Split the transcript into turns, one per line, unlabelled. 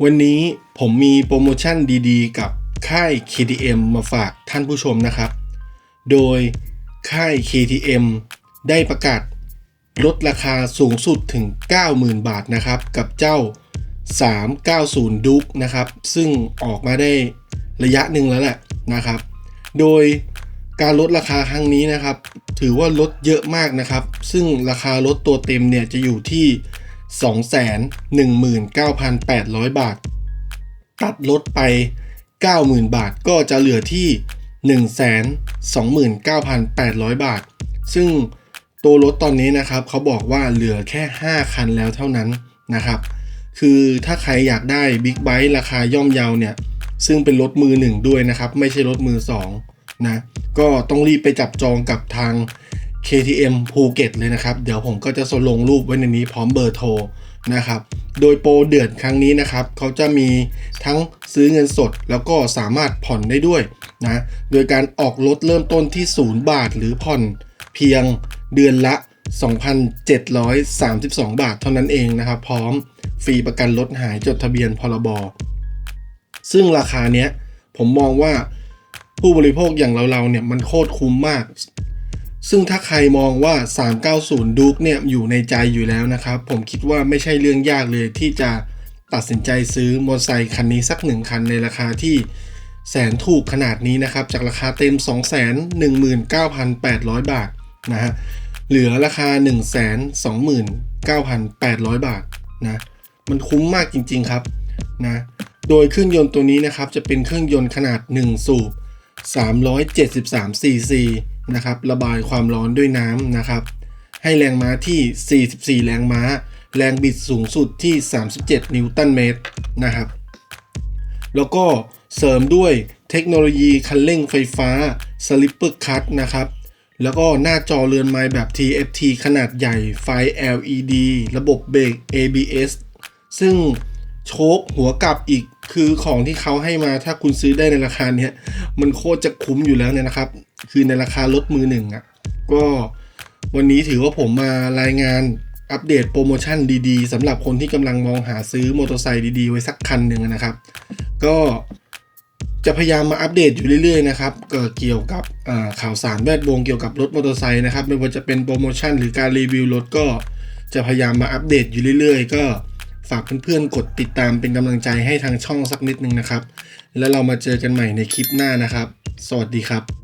วันนี้ผมมีโปรโมชั่นดีๆ กับค่าย KTM มาฝากท่านผู้ชมนะครับ โดยค่าย KTM ได้ประกาศลดราคาสูงสุดถึง 90,000 บาทนะครับ กับเจ้า 390 Duke นะครับ ซึ่งออกมาได้ระยะหนึ่งแล้วแหละนะครับ โดยการลดราคาครั้งนี้นะครับ ถือว่าลดเยอะมากนะครับ ซึ่งราคารถตัวเต็มเนี่ยจะอยู่ที่ 219,800 บาท ตัดลดไป 90,000 บาทก็จะเหลือที่ 129,800 บาท ซึ่งตัวรถตอนนี้นะครับเขาบอกว่าเหลือแค่ 5 คันแล้วเท่านั้นนะครับ คือถ้าใครอยากได้บิ๊กไบค์ราคาย่อมเยาเนี่ย ซึ่งเป็นรถมือหนึ่งด้วยนะครับ ไม่ใช่รถมือสองนะก็ต้องรีบไปจับจองกับทาง KTM ภูเก็ตเลยนะครับ เดี๋ยวผมก็จะสลงรูปไว้ในนี้พร้อมเบอร์โทรนะครับ โดยโปรเดือดครั้งนี้นะครับ เขาจะมีทั้งซื้อเงินสดแล้วก็สามารถผ่อนได้ด้วยนะ โดยการออกรถเริ่มต้นที่ 0 บาทหรือผ่อนเพียงเดือนละ 2,732 บาทเท่านั้นเองนะครับ พร้อมฟรีประกันรถหายจดทะเบียนพรบซึ่งราคาเนี้ยผมมองว่าผู้บริโภคอย่างเราๆเนี่ยมันโคตรคุ้มมาก ซึ่งถ้าใครมองว่า 390 ดูกเนี่ยอยู่ในใจอยู่แล้วนะครับ ผมคิดว่าไม่ใช่เรื่องยากเลยที่จะตัดสินใจซื้อมอเตอร์ไซค์คันนี้สักหนึ่งคันในราคาที่แสนถูกขนาดนี้นะครับ จากราคาเต็ม 219,800 บาทนะฮะเหลือราคา 129,800 บาทนะมันคุ้มมากจริง ๆครับนะโดยเครื่องยนต์ตัวนี้นะครับจะเป็นเครื่องยนต์ขนาด 1 สูบ 373 cc นะครับระบายความร้อนด้วยน้ำนะครับ ให้แรงม้าที่ 44 แรงม้า แรงบิดสูงสุดที่ 37 นิวตันเมตรนะครับ แล้วก็เสริมด้วยเทคโนโลยีคันเร่งไฟฟ้า Slipper Cut นะครับ แล้วก็หน้าจอเรือนไม้แบบ TFT ขนาดใหญ่ไฟ LED ระบบเบรก ABS ซึ่งโชคหัวกลับอีกคือของที่เขาให้มาถ้าคุณซื้อได้ในราคาเนี้ยมันโคตรจะคุ้มอยู่แล้วเนี่ยนะครับ คือในราคารถมือหนึ่งอะ่ะ ก็วันนี้ถือว่าผมมารายงานอัปเดตโปรโมชั่นดีๆสำหรับคนที่กำลังมองหาซื้อมอเตอร์ไซค์ดีๆ ไว้สักคันหนึ่งนะครับ ก็จะพยายามมาอัปเดตอยู่เรื่อยๆนะครับเกี่ยวกับข่าวสารแวดวงเกี่ยวกับรถมอเตอร์ไซค์นะครับไม่ว่าจะเป็นโปรโมชั่นหรือการรีวิวรถก็จะพยายามมาอัปเดตอยู่เรื่อยๆ ก็ฝากเพื่อนๆกดติดตามเป็นกำลังใจให้ทางช่องสักนิดนึงนะครับ แล้วเรามาเจอกันใหม่ในคลิปหน้านะครับ สวัสดีครับ